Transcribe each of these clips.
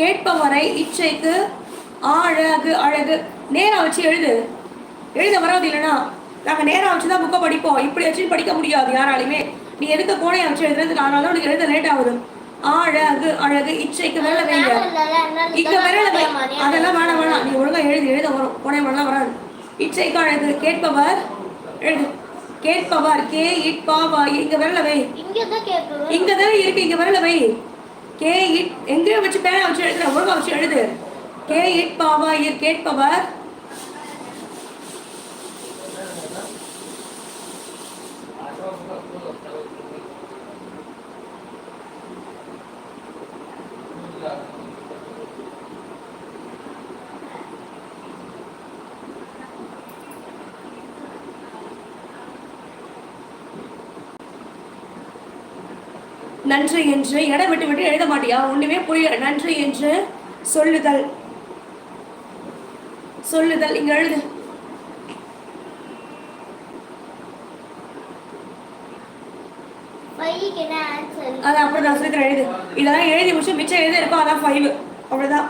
கேட்பவரை இச்சைக்கு அழகு அழகு. நேரா வச்சு எழுது. எழுத வராது இல்லைனா நாங்கள் நேரா வச்சு தான் புக்கை படிப்போம். இப்படி வச்சு படிக்க முடியாது யாராலையுமே. நீ எதுக்கு கோணையை வச்சு எழுதுறதுக்கு தான் உனக்கு எழுத லேட் ஆகுது. அழகு அழகு இச்சைக்கு விரல வைங்க. இங்க விரல அதெல்லாம் வேணாம் வேணாம் நீ ஒழுங்கா எழுதி எழுத வரும். கோணை வரலாம் வராது. இச்சைக்கு அழகு கேட்பவர் எழுது. கேட்பவர் கே இட்பாவா இங்க விரல வை. இங்க தானே இருக்கு இங்க வரல வை. கே இட் எங்கேயோ வச்சு பேனை வச்சு எழுதுற ஒழுங்கா வச்சு எழுது. கே இட் பாவா இர் கேட்பவர். நன்றி என்று இடம் விட்டு விட்டு எழுத மாட்டியா? ஒண்ணுமே புரியல. நன்றி என்று சொல்லுதல். சொல்லுதல். இங்க எழுது. ஃபைவ்க்கு என்ன ஆன்சர் அது அப்புறம் நான் சொல்லித்தரேன் எழுது. இதெல்லாம் எழுதி முடிச்சு மிச்சம் எழுதி இருக்கும். அதான் ஃபைவ் அவ்வளவுதான்.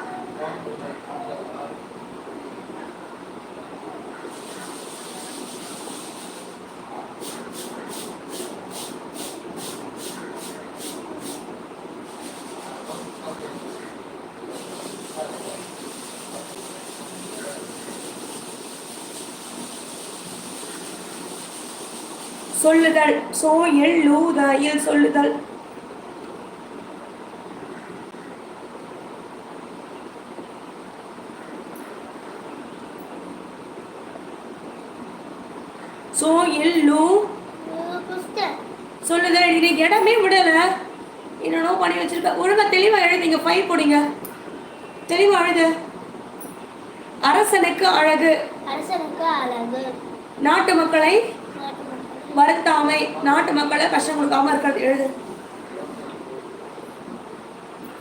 சொல்லுதல் சோ எல் சொல்லுதல். சோ எல் லூ சொல்லுதல். இது இடமே விடல. என்னென்னோ பண்ணி வச்சிருக்க. ஒழுங்கா தெளிவா எழுதுங்க ஃபைவ் போடுங்க. தெளிவா எழுது. அரசனுக்கு அழகு. அரசனுக்கு அழகு. நாட்டு மக்கள் வருத்தாமை நாட்டு மக்களை கஷ்டம் கொடுக்காம இருக்கிறது. எழுது.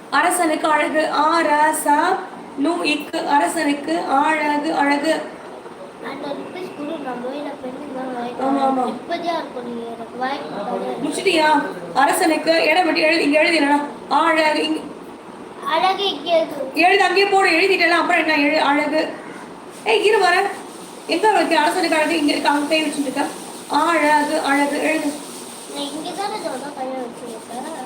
அரசனுக்கு அழகு அரச நு இக்கு. அரசனுக்கு அழகு அழகு. முடிச்சிட்டியா? அரசனுக்கு இடம் விட்டு எழுதி இங்க எழுதி என்னடா அழகு அழகு இருக்கு. எழுது அங்கேயே போடு. எழுதிட்டலாம் அப்புறம் என்ன? எழு அழகு. ஏய் இரு வர. எங்க வைக்க அரசனுக்கு அழகு இங்க இருக்கு? அங்க போய் வச்சுட்டு இருக்க. அழகு அழகு எழுது நான் இங்கே தானே சொன்ன கையை வச்சுருக்கேன் ஆ.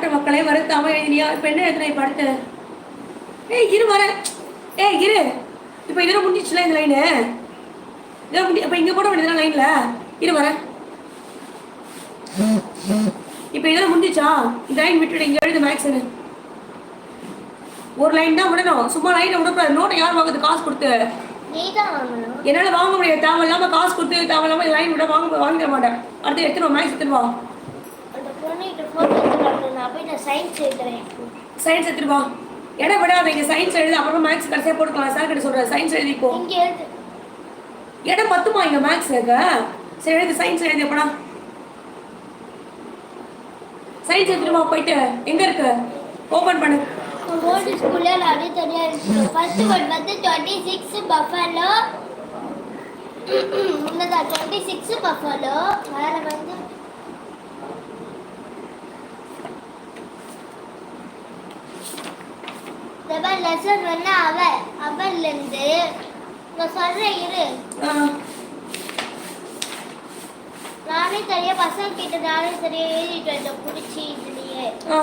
நாட்டு மக்களை வருத்தாம எழுதினியா? இப்ப என்ன எழுதுன இப்ப அடுத்து? ஏய் இரு வர. ஏய் இரு. இப்ப இதெல்லாம் முடிஞ்சிச்சுல இந்த லைனு இதெல்லாம் முடி அப்ப இங்க போட வேண்டியதுனா லைன்ல இரு வர. இப்ப இதெல்லாம் முடிஞ்சிச்சா? இந்த லைன் விட்டுடு இங்க எழுது மேக்ஸ் ஒரு லைன் தான் விடணும். சும்மா லைனை விடக்கூடாது. நோட்டை யார் வாங்குறது? காசு கொடுத்து. என்னால வாங்க முடியாது. தேவையில்லாம காசு கொடுத்து தேவையில்லாம லைன் விட வாங்க வாங்கிட மாட்டேன். அடுத்து எடுத்துருவா மேக்ஸ் எடுத்துருவா நான் போய் நான் சயின்ஸ் எழுதுறேன். சயின்ஸ் எடுத்துட்டு வா. இடம் விடாதீங்க சயின்ஸ் எழுதி அப்புறமா மேக்ஸ் கடைசியாக போட்டுக்கலாம். சார் கிட்ட சொல்கிறேன் சயின்ஸ் எழுதிப்போ இங்கே எழுது. இடம் பத்துமா இங்க மேக்ஸ் இருக்கு சரி எழுதி. சயின்ஸ் எழுதி எப்படா? சயின்ஸ் எடுத்துட்டு வா போயிட்டு. எங்க இருக்கு? ஓபன் பண்ணு. ஓல்டு ஸ்கூலில் நிறைய தனியாக இருக்கு. ஃபர்ஸ்ட் ஒன் வந்து டுவெண்ட்டி சிக்ஸ் பஃபலோ முன்னதா டுவெண்ட்டி சிக்ஸ் பஃபலோ வேற வந்து லெசன் வந்து அவ அவன்லேருந்து நான் சொல்கிறேன் இரு. நானே சரியா பசங்க கிட்ட நானே சரியா எழுதிட்டு வந்தேன் பிடிச்சி இதுலயே. ஆ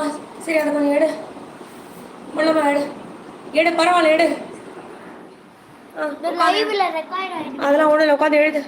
சரி அதை கொஞ்சம் எடு. முள்ளமா எடு. எடு பரவாயில்ல எடு. ஆ லைவ்ல ரெக்கார்ட் ஆயிடுச்சு. அதெல்லாம் ஒன்றும் உட்காந்து எழுது.